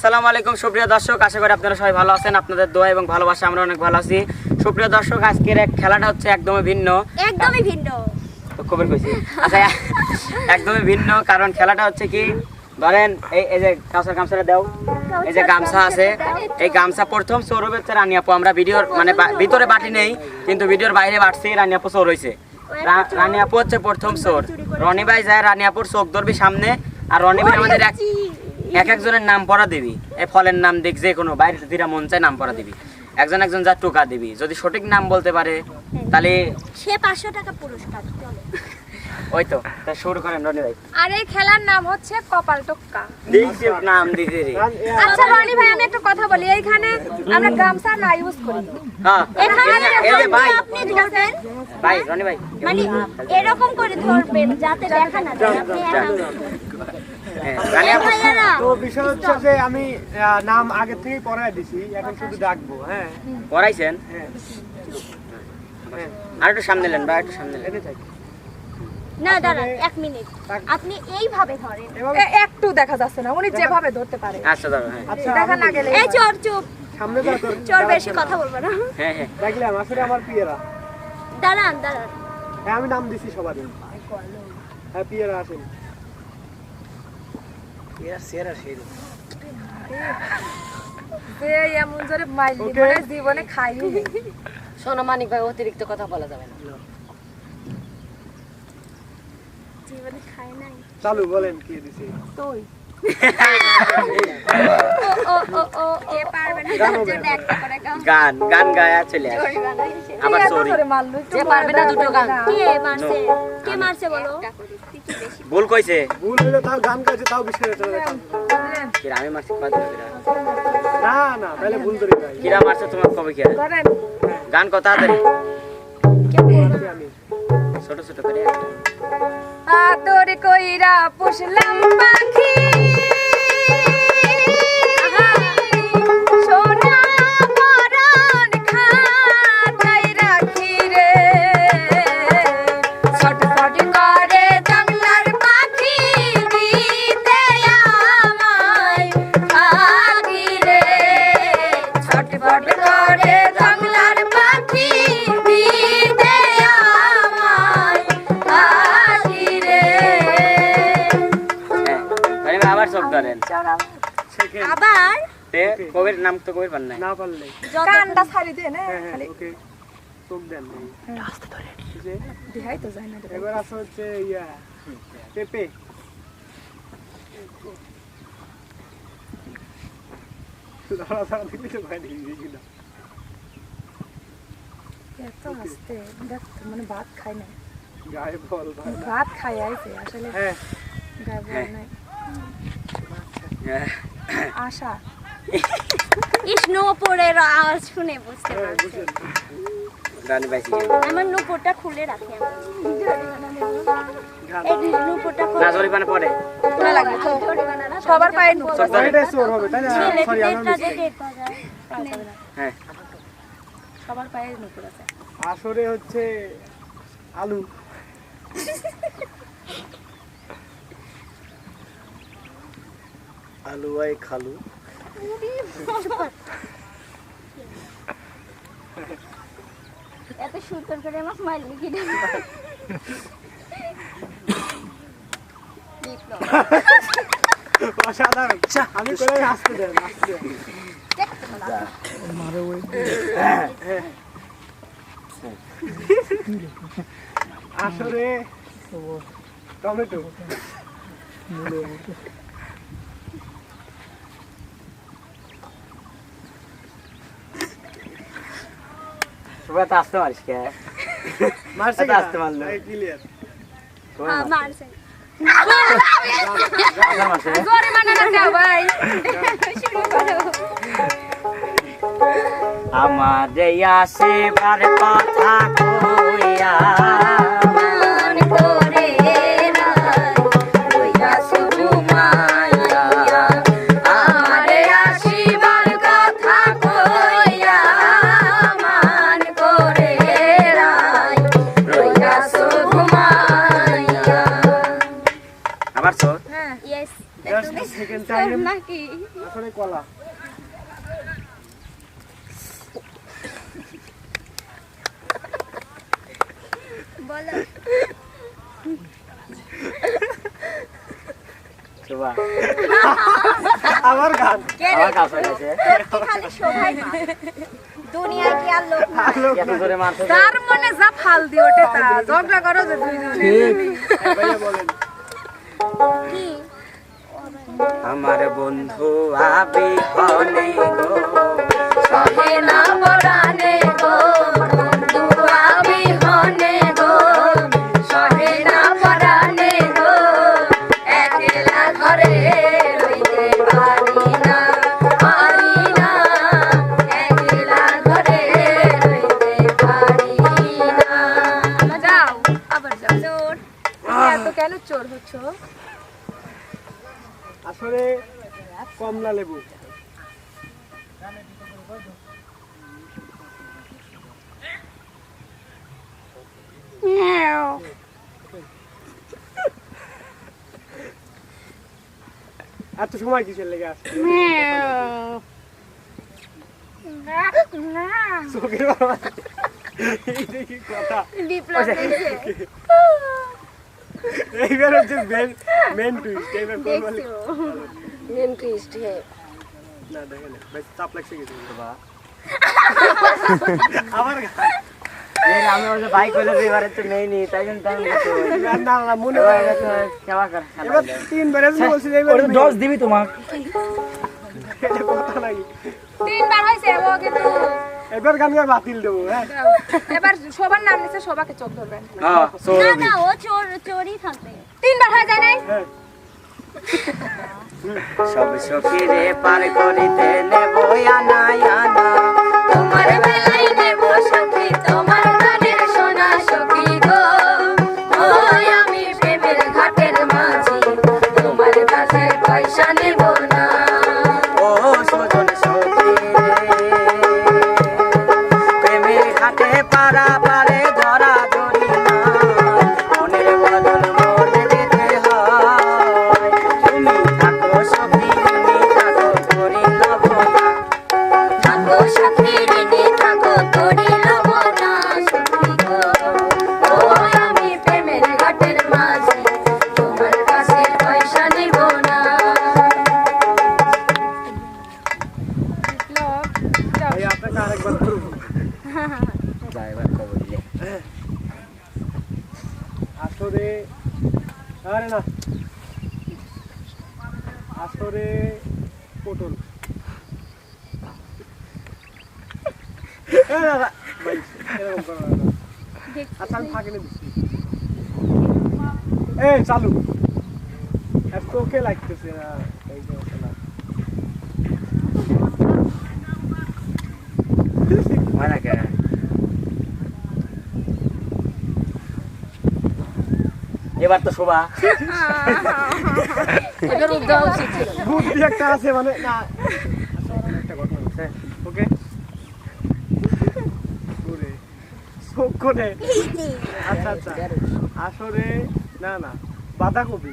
আসসালামু আলাইকুম সুপ্রিয় দর্শক। আশা করি আপনারা সবাই ভালো আছেন। আপনাদের দোয়া এবং ভালোবাসা আমরা অনেক ভালো আছি। সুপ্রিয় দর্শক আজকের এক খেলাটা হচ্ছে একদমই ভিন্ন। একদমই ভিন্ন। তো খবর কইছি। আচ্ছা একদমই ভিন্ন কারণ খেলাটা হচ্ছে কি ধরেন এই এই যে গামছা গামছাটা দাও। এই যে গামছা আছে এই গামছা প্রথম চোর হবে হচ্ছে রানিয়াপু আমরা ভিডিওর মানে ভিতরে বাটি নেই কিন্তু ভিডিওর বাইরে বাটছি রানিয়াপু চোর হয়েছে রা- রানিয়াপু হচ্ছে প্রথম চোর। রনি ভাই যায় রানিয়াপুর চোখ ধরবি সামনে আর রনি ভাই আমাদের এক এক একজনের নাম পড়া দিবি এই ফলের নাম দেখ যে কোনো বাইরে যেটা মন চায় নাম পড়া দিবি। একজন একজন যা টোকা দিবি যদি সঠিক নাম বলতে পারে তাহলে সে পাঁচশো টাকা পুরস্কার ওই তো তা শুরু করেন রনি ভাই। আর এই খেলার নাম হচ্ছে কপাল টক্কা। দেখছি নাম দিতে রে। আচ্ছা রনি ভাই আমি একটা কথা বলি এইখানে আমরা গামছা না ইউজ করি। হ্যাঁ। এখানে ভাই। আপনি ধরবেন ভাই রনি ভাই। মানে এরকম করে ধরবেন যাতে দেখা না যায়। আপনি এরকম হ্যাঁ, রানী আপু, ভাইয়ারা তো বিষয় হচ্ছে যে আমি নাম আগে থেকেই পড়ায় দিছি এখন শুধু ডাকবো হ্যাঁ। পড়াইছেন? হ্যাঁ। আর একটু সামনে নেন ভাই একটু সামনে নেন। না দাঁড়ান এক মিনিট। আপনি এইভাবে ধরেন। একটু দেখা যাচ্ছে না উনি যেভাবে ধরতে পারে। আচ্ছা দাঁড়া হ্যাঁ। আচ্ছা দেখা না গেলে এই চোর চুপ। সামনে যা তোর চোর বেশি কথা বলব না। হ্যাঁ হ্যাঁ। দেখলাম আসলে আমার পিয়েরা। দাঁড়ান দাঁড়ান। হ্যাঁ আমি নাম দিছি সবারই হ্যাঁ পিয়েরা আসেন। যে এমন জোরে মাইলি Okay. মানে জীবনে খাইনি শোনো মানিক ভাই অতিরিক্ত কথা বলা যাবে না। জীবনে খায় নাই। চালু বলেন কি দিছি? তুই ও ও ও কে পারবে না তার জন্য একটা করে গান গান গায়া চলে আসে। আবার সরি যে পারবে না দুটো গান। কে মারছে? কে মারছে বলো? ভুল কইছে। ভুল হলে তাও গান গাইছে তাও বিষয় চলে যাবে আমি মারছি? কত না না তাহলে ভুল ধরে কিরা মারছে তোমার কবে করেন। গান কথা দেন আমি। ছোট ছোট করে আদর কইরা পুষলাম পাখি। নাম তো কবির পান নাই। না পারলে। কানটা ছাড়ি দে না? হ্যাঁ হ্যাঁ খালি ওকে চোখ দেন। এই যে, দেখাই তো যায় না রে। এবার আছে হচ্ছে ইয়া পেপে। দাঁড়া দাঁড়া দেখলি তো ভাই দেখি না। এত হাসতে দেখ মানে ভাত খাই না গায়ে বল ভাই ভাত খাই আইছে আসলে হ্যাঁ। গায়ে বল নাই। হ্যাঁ, আশা। ইস নূপুরের আওয়াজ শুনে বুঝতে হ্যাঁ পারছি। আমার নূপুরটা খুলে রাখি আমি। নূপুরটা না জরিমানা পড়ে। না লাগবে তো জরিমানা না সবার পায়ে নুপুর চোখ ধরেন হবে তাই না? সরি আমার ছেলেটা যে mistake। ডেট বাজায় হ্যাঁ। সবার পায়ে নুপুর আছে। আসরে হচ্ছে আলু। আলু আই খালু। এত সুন্দর করে আমার স্মাইল লিখে দিল অসাধারণ। আমি করে আসতে দেন আসতে দেন। আসরে টমেটো। সবাই তো আসতে পারিস কে? মারছে আসতে পারল। ক্লিয়ার হ্যাঁ না আমার আসিবার কথা কইয়া আসলে কলা। বলো। আমার গান। আমার কাছে গেছে। খালি শোভাই না দুনিয়ায় কি আর লোক না এত জোরে মারছে তার মনে যা ফাল দিয়ে ওঠে তা ঝগড়া করো যে ভাইয়া বলেন। কি? আমার বন্ধু আবি হলে গো। সহে না পরানে কমলা লেবু। এত সময় কিসের লেগে আসছে? চোখের বাবা কথা? এইবার হচ্ছে মেন টুইস্ট এইবার কোন বলে দেখছ মেন টুইস্ট না দেখেন বেশ চাপ লাগছে কিছু। বাবা। আমার গান আমি ওই এবারে তো নেই নি তাই জন্য তো না না না মনে হয় সেবা কর এবার তিনবার এসে বলছি যে এবার দশ দিবি তোমার এটা কথা নাকি তিনবার হয়েছে ও কিন্তু। এবার গান গায়ে বাতিল দেবো হ্যাঁ? এবার সবার নাম নিচে সবাকে চোখ ধরবেন হ্যাঁ না না ও চোর চোরই থাকবে। তিনবার হয়ে যায় নাই? হ্যাঁ। সব সখীরে পার করিতে নেব আনা আনা। তোমার বেলায় নেব সখী, তোমার গানের সোনা সখী। আচ্ছা আমি ফাঁকে দিচ্ছি এই চালু। এত ওকে লাগতেছে না এই যে ওকে না। না কে? এবার তো শোভা। বুদ্ধি একটা আছে মানে না আচ্ছা, একটা ঘটনা ঘটছে। ওকে ওরে, কোণে। আচ্ছা আচ্ছা। আসরে না না বাঁধাকপি।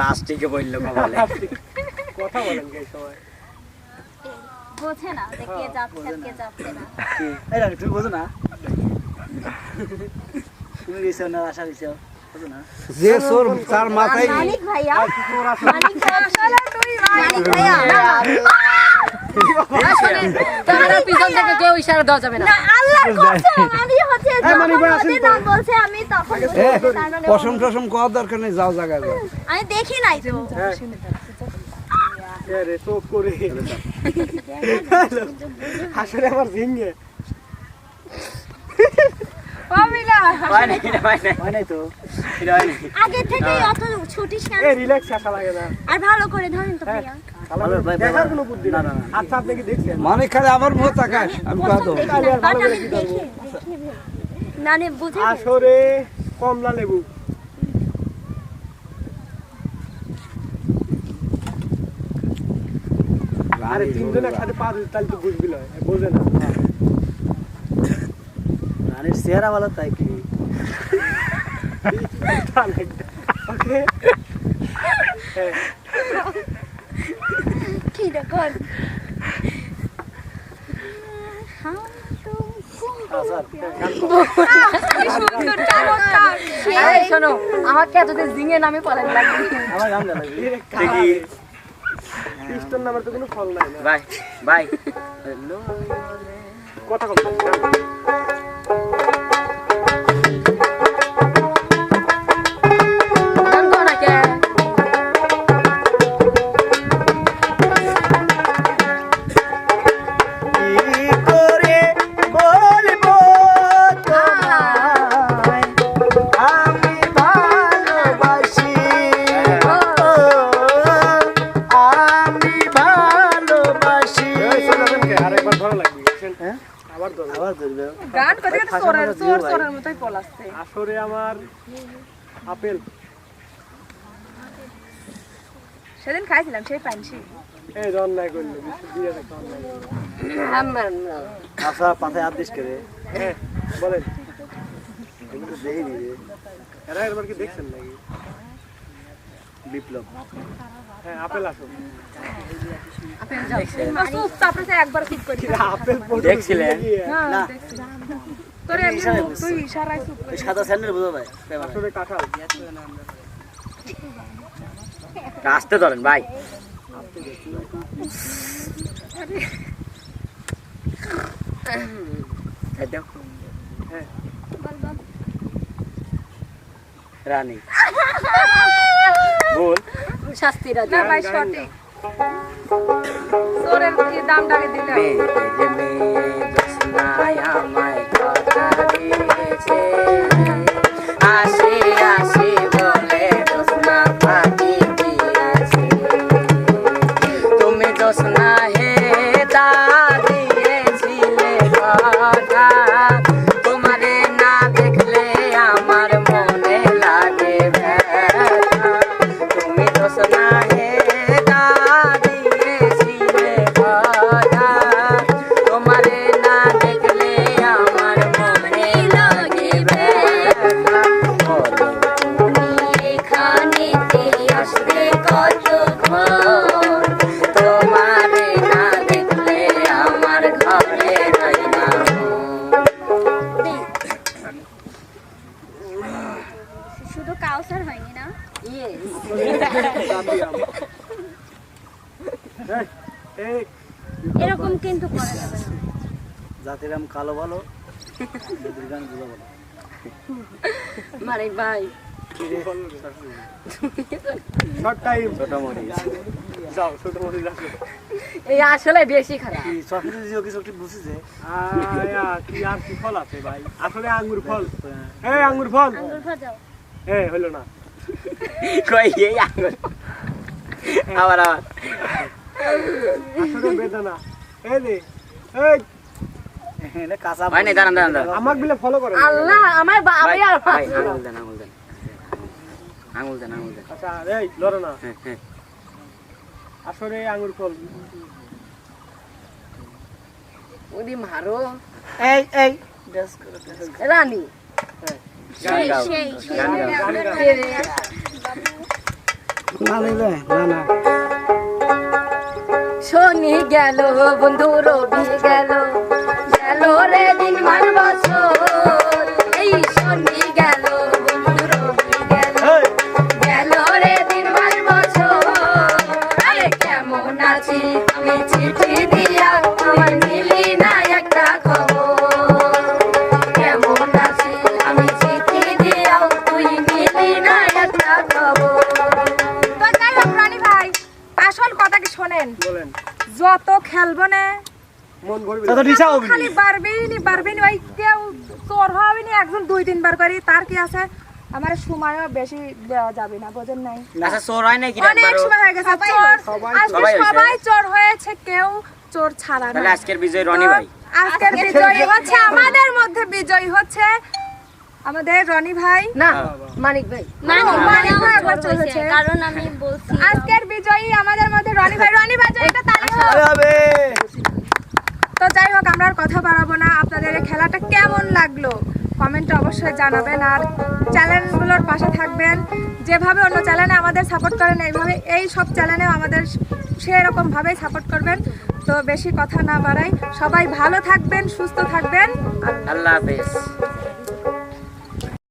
রাষ্ট্রীকে বলল কপালে। কথা বলেন কে সময়? বোঝে না যে কে যাচ্ছে কে যাচ্ছে না। এই রাখ তুমি বোঝো না। তুমি গেছো না আশা গেছো যে চোর তার মাথায় মানিক ভাইয়া। মানিক ভাইয়া। ভাইয়া তার পিছন থেকে কেউ ইশারা দেওয়া যাবে না। না আল্লাহর কসম আমি হচ্ছে এই মানিক ভাই যখন আসেন তো। বলছে আমি তখন মানে পশম টসম করার দরকার নেই যাও জায়গায় যাও। আমি দেখি নাই তো। হ্যাঁ। এ রে চোখ করে। আসলে আমার ঝিঙ্গে। হয় হয় হয় হয় আগে থেকে অত ছুটিস কেন রিল্যাক্স আসা লাগে না। আর ভালো করে ধরেন তো ভাইয়া ভালো ভাই, ভাই, দেখার কোনো বুদ্ধি না, না না, না। আচ্ছা আপনি কি দেখছেন? মানে খালি আমার মুখ তাকাস আমি কথা প্রথম দেবো দেখি তাহলে না, আর ভালো but করে আমি কি দেখি করব? দেখি। ভেবে। না নে বুঝে আসরে কমলা লেবু। আরে তিনজন একসাথে পা দিতে তাহলে তো বুঝবি না বোঝে না। আরে শোনো আমাকে এতদিন জিঙে নামে পড়াই লাগবে আমার গান গান লাগবে। দেখি। কৃষ্ণর নামের তো কোনো ফল নাই বাই বাই। কথা কম। গান কত দিও ভাই। মতোই পলাচ্ছে আসরে আমার আপেল। সেদিন খাইছিলাম সেই পানছি এই জন নাই করলে দিয়ে দে খাওয়ান নাই আমার আশা পাথায় আদেশ করে হ্যাঁ বলেন। এগুলো তো দেখিনি রে। এরা এবার কি দেখছেন নাকি? বিপ্লব। হ্যাঁ আপেল আসো চুপ তারপরে সে একবার ঠিক করে। আপেল দেখছিলেন না। তোরে এই ইশারায় বুঝছি। তুই ইশারায় চুপ ওই সাদা স্যান্ডেল বুঝো ভাই আসরে কাঁঠাল। আসতে ধরেন ভাই। রানী। বল। শাস্তিরা ভাই সঠিক। দামটাকে দিলে এরকম কিন্তু করা যাবে না। জাতির আম কালো ভালো নদীর গান বুঝো ভালো। মারে ভাই। শর্ট টাইম ছোট মরিচ যাও ছোট মধ্যে আসো এই আসলে বেশি খারাপ। কি কিছু একটু বুঝিছে? আয়া কি আর কি ফল আছে ভাই? আসলে আঙ্গুর ফল। এই আঙ্গুর ফল। আঙ্গুর এই হলো না। কই এই আঙুল আবার আবার। বেদানা। এই আমাক বিলে ফলো করে। আল্লাহ আমার ভাই আর আঙুল দেন আঙুল দেন। আঙুল দেন আঙুল দেন। আচ্ছা এই লড়ো না। হ্যাঁ হ্যাঁ। ফল ওদি মারো। এই এই। রানী। না না। শনি গেল বন্ধু রবি গেল। গেল রে দিন মান বলেন। যত খেলব না। মন ভরবে তত নিশা হবে খালি বাড়বেই নি বাড়বেই নি ওই কেউ চোর হবে নি একজন দুই তিনবার করি তার কি আছে? আমার সময়ও বেশি দেওয়া যাবে না বোঝেন নাই? আচ্ছা চোর হয় নাকি অনেক সময় হয়ে গেছে চোর। সবাই চোর হয়েছে কেউ চোর ছাড়া না আজকের বিজয় রনি ভাই। আজকের বিজয়ী হচ্ছে আমাদের মধ্যে বিজয়ী হচ্ছে। আমাদের রনি ভাই? না মানিক ভাই। মানিক ভাই একবার চলেছে কারণ আমি বলছি। আজকের বিজয়ী আমাদের মধ্যে রনি ভাই। রনি ভাই একটা তালি হবে। তো যাই হোক আমরা আর কথা বাড়াবো না। আপনাদের খেলাটা কেমন লাগল? কমেন্টে অবশ্যই জানাবেন আর চ্যানেলগুলোর পাশে থাকবেন। যেভাবে অন্য চ্যানেলে আমাদের সাপোর্ট করেন এইভাবে এই সব চ্যানেলেও আমাদের সেরকমভাবেই সাপোর্ট করবেন। তো বেশি কথা না বাড়াই। সবাই ভালো থাকবেন সুস্থ থাকবেন। আল্লাহ হাফেজ।